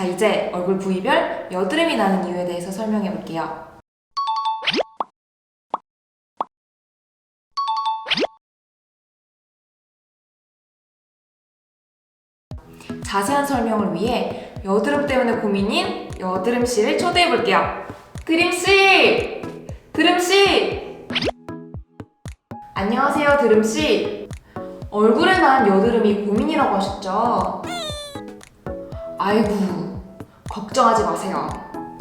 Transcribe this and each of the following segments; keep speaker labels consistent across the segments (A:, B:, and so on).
A: 자, 이제 얼굴 부위별 여드름이 나는 이유에 대해서 설명해 볼게요. 자세한 설명을 위해 여드름 때문에 고민인 여드름 씨를 초대해 볼게요. 드림 씨! 드림 씨! 안녕하세요, 드림 씨. 얼굴에 난 여드름이 고민이라고 하셨죠? 아이고, 걱정하지 마세요.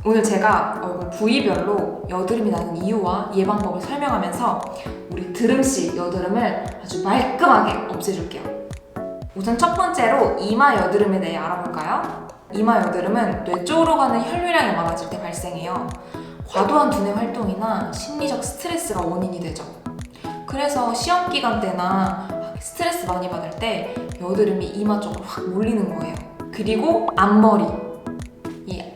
A: 오늘 제가 얼굴 부위별로 여드름이 나는 이유와 예방법을 설명하면서 우리 드름 씨 여드름을 아주 말끔하게 없애줄게요. 우선 첫 번째로 이마 여드름에 대해 알아볼까요? 이마 여드름은 뇌 쪽으로 가는 혈류량이 많아질 때 발생해요. 과도한 두뇌 활동이나 심리적 스트레스가 원인이 되죠. 그래서 시험 기간 때나 스트레스 많이 받을 때 여드름이 이마 쪽으로 확 몰리는 거예요. 그리고 앞머리.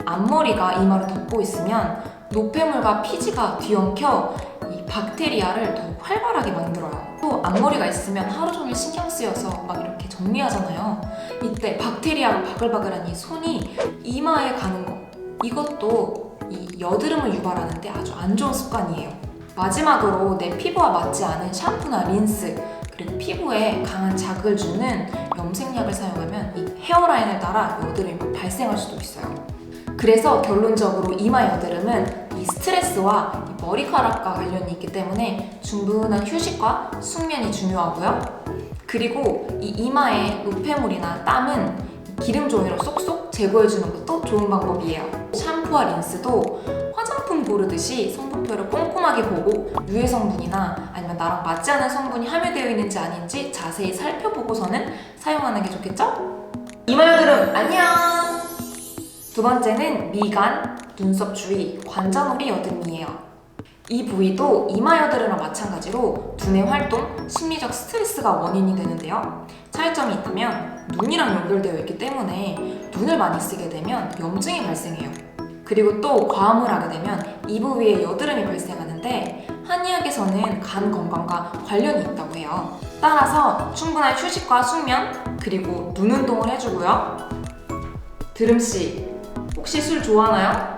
A: 이 앞머리가 이마를 덮고 있으면 노폐물과 피지가 뒤엉켜 이 박테리아를 더욱 활발하게 만들어요. 또 앞머리가 있으면 하루 종일 신경 쓰여서 막 이렇게 정리하잖아요. 이때 박테리아로 바글바글한 이 손이 이마에 가는 거. 이것도 이 여드름을 유발하는데 아주 안 좋은 습관이에요. 마지막으로 내 피부와 맞지 않은 샴푸나 린스 그리고 피부에 강한 자극을 주는 염색약을 사용하면 이 헤어라인을 따라 여드름이 발생할 수도 있어요. 그래서 결론적으로 이마 여드름은 이 스트레스와 이 머리카락과 관련이 있기 때문에 충분한 휴식과 숙면이 중요하고요. 그리고 이 이마의 노폐물이나 땀은 기름 종이로 쏙쏙 제거해주는 것도 좋은 방법이에요. 샴푸와 린스도 화장품 고르듯이 성분표를 꼼꼼하게 보고 유해 성분이나 아니면 나랑 맞지 않은 성분이 함유되어 있는지 아닌지 자세히 살펴보고서는 사용하는 게 좋겠죠? 이마 여드름 안녕! 두 번째는 미간, 눈썹 주위, 관자놀이 여드름이에요. 이 부위도 이마 여드름과 마찬가지로 두뇌 활동, 심리적 스트레스가 원인이 되는데요. 차이점이 있다면 눈이랑 연결되어 있기 때문에 눈을 많이 쓰게 되면 염증이 발생해요. 그리고 또 과음을 하게 되면 이 부위에 여드름이 발생하는데 한의학에서는 간 건강과 관련이 있다고 해요. 따라서 충분한 휴식과 숙면 그리고 눈 운동을 해주고요. 드름 씨 혹시 술 좋아하나요?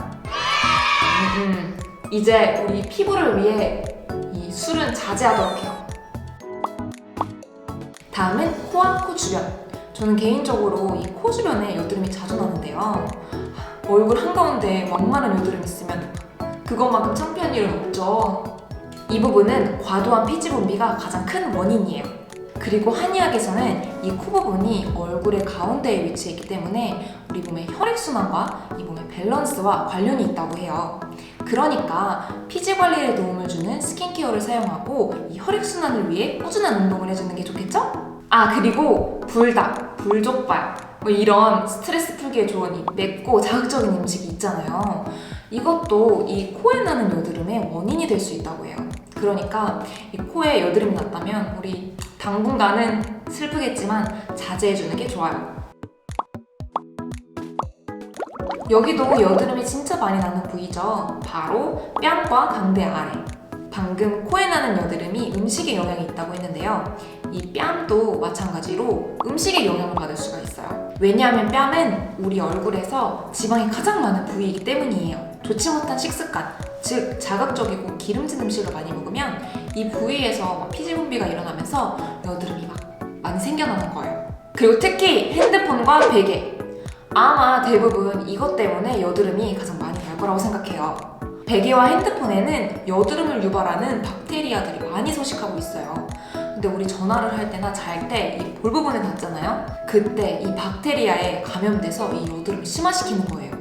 A: 음, 음. 이제 우리 피부를 위해 이 술은 자제하도록 해요. 다음은 코와 코 주변. 저는 개인적으로 이 코 주변에 여드름이 자주 나는데요. 얼굴 한가운데 왕만한 여드름 있으면 그것만큼 창피한 일은 없죠. 이 부분은 과도한 피지 분비가 가장 큰 원인이에요. 그리고 한의학에서는 이 코 부분이 얼굴의 가운데에 위치해 있기 때문에 우리 몸의 혈액순환과 이 몸의 밸런스와 관련이 있다고 해요. 그러니까 피지 관리에 도움을 주는 스킨케어를 사용하고 이 혈액순환을 위해 꾸준한 운동을 해주는 게 좋겠죠? 아 그리고 불닭, 불족발 뭐 이런 스트레스 풀기에 좋은 이 맵고 자극적인 음식이 있잖아요. 이것도 이 코에 나는 여드름의 원인이 될 수 있다고 해요. 그러니까 이 코에 여드름이 났다면 우리 당분간은 슬프겠지만 자제해주는 게 좋아요. 여기도 여드름이 진짜 많이 나는 부위죠. 바로 뺨과 강대 아래. 방금 코에 나는 여드름이 음식에 영향이 있다고 했는데요. 이 뺨도 마찬가지로 음식에 영향을 받을 수가 있어요. 왜냐하면 뺨은 우리 얼굴에서 지방이 가장 많은 부위이기 때문이에요. 좋지 못한 식습관, 즉 자극적이고 기름진 음식을 많이 먹으면 이 부위에서 막 피지 분비가 일어나면서 여드름이 막 많이 생겨나는 거예요. 그리고 특히 핸드폰과 베개. 아마 대부분 이것 때문에 여드름이 가장 많이 날 거라고 생각해요. 베개와 핸드폰에는 여드름을 유발하는 박테리아들이 많이 서식하고 있어요. 근데 우리 전화를 할 때나 잘 때 이 볼 부분에 닿잖아요? 그때 이 박테리아에 감염돼서 이 여드름을 심화시키는 거예요.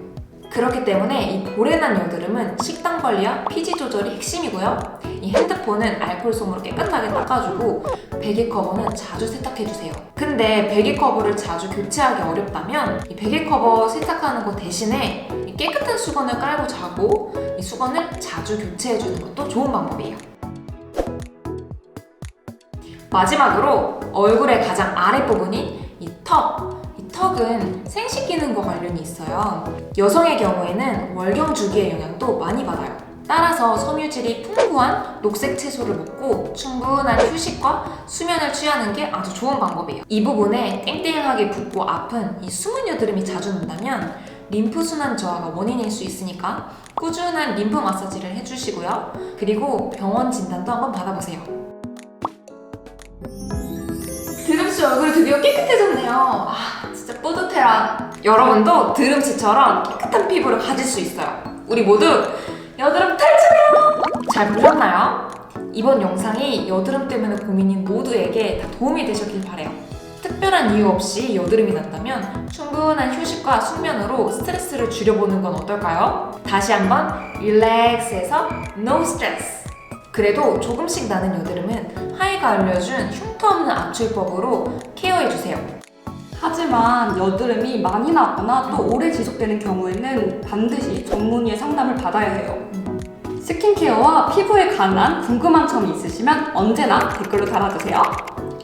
A: 그렇기 때문에 이 볼에 난 여드름은 식단 관리와 피지 조절이 핵심이고요. 이 핸드폰은 알콜솜으로 깨끗하게 닦아주고 베개 커버는 자주 세탁해주세요. 근데 베개 커버를 자주 교체하기 어렵다면 이 베개 커버 세탁하는 것 대신에 이 깨끗한 수건을 깔고 자고 이 수건을 자주 교체해주는 것도 좋은 방법이에요. 마지막으로 얼굴의 가장 아랫부분인 이 턱. 이 턱은 생식 기능과 관련이 있어요. 여성의 경우에는 월경 주기의 영향도 많이 받아요. 따라서 섬유질이 풍부한 녹색 채소를 먹고 충분한 휴식과 수면을 취하는 게 아주 좋은 방법이에요. 이 부분에 땡땡하게 붓고 아픈 이 숨은 여드름이 자주 난다면 림프순환 저하가 원인일 수 있으니까 꾸준한 림프 마사지를 해주시고요. 그리고 병원 진단도 한번 받아보세요. 드름씨 얼굴이 드디어 깨끗해졌네요. 아, 진짜 뿌듯해라. 여러분도 드름씨처럼 깨끗한 피부를 가질 수 있어요. 우리 모두 여드름 탈출해요! 잘 보셨나요? 이번 영상이 여드름 때문에 고민인 모두에게 다 도움이 되셨길 바래요. 특별한 이유 없이 여드름이 난다면 충분한 휴식과 숙면으로 스트레스를 줄여보는 건 어떨까요? 다시 한번 릴렉스해서 no stress. 그래도 조금씩 나는 여드름은 하이가 알려준 흉터 없는 압출법으로 케어해주세요.
B: 하지만 여드름이 많이 나거나 또 오래 지속되는 경우에는 반드시 전문의의 상담을 받아야 해요. 스킨케어와 피부에 관한 궁금한 점이 있으시면 언제나 댓글로 달아주세요.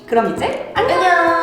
B: 그럼 이제 안녕!
A: 안녕!